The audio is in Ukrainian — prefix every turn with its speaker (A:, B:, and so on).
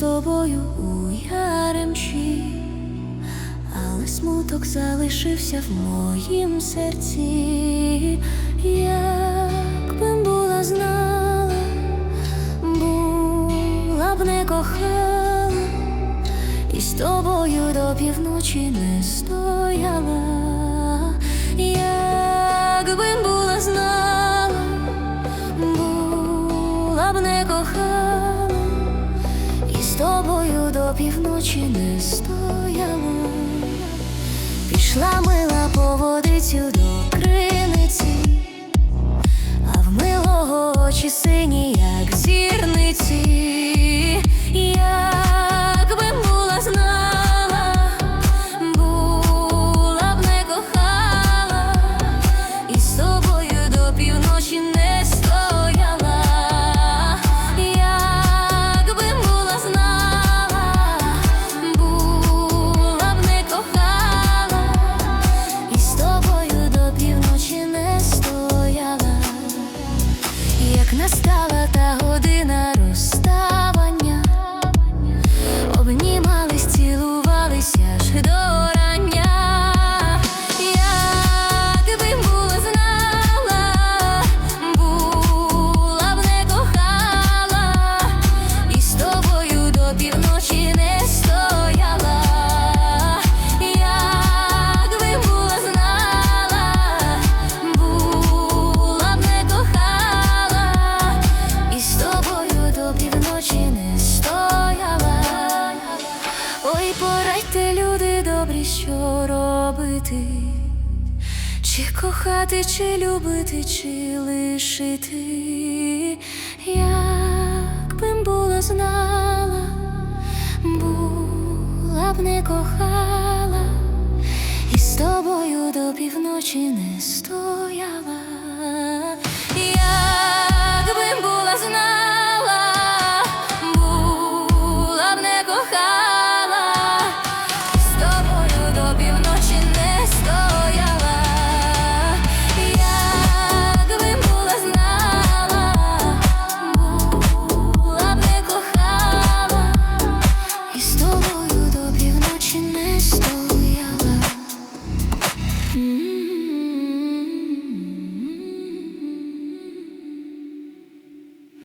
A: тобою у яремчі, але смуток залишився в моїм серці, якби була знала, була б не кохала, і з тобою до півночі не стояла, якби була знала, була б не кохала, з тобою до півночі не стояла. Пішла мила по водицю до криниці, а в милого очі сині, як зірниці, якби настала та година робити, чи кохати, чи любити, чи лишити, як би була знала, була б не кохала, і з тобою до півночі не стояла.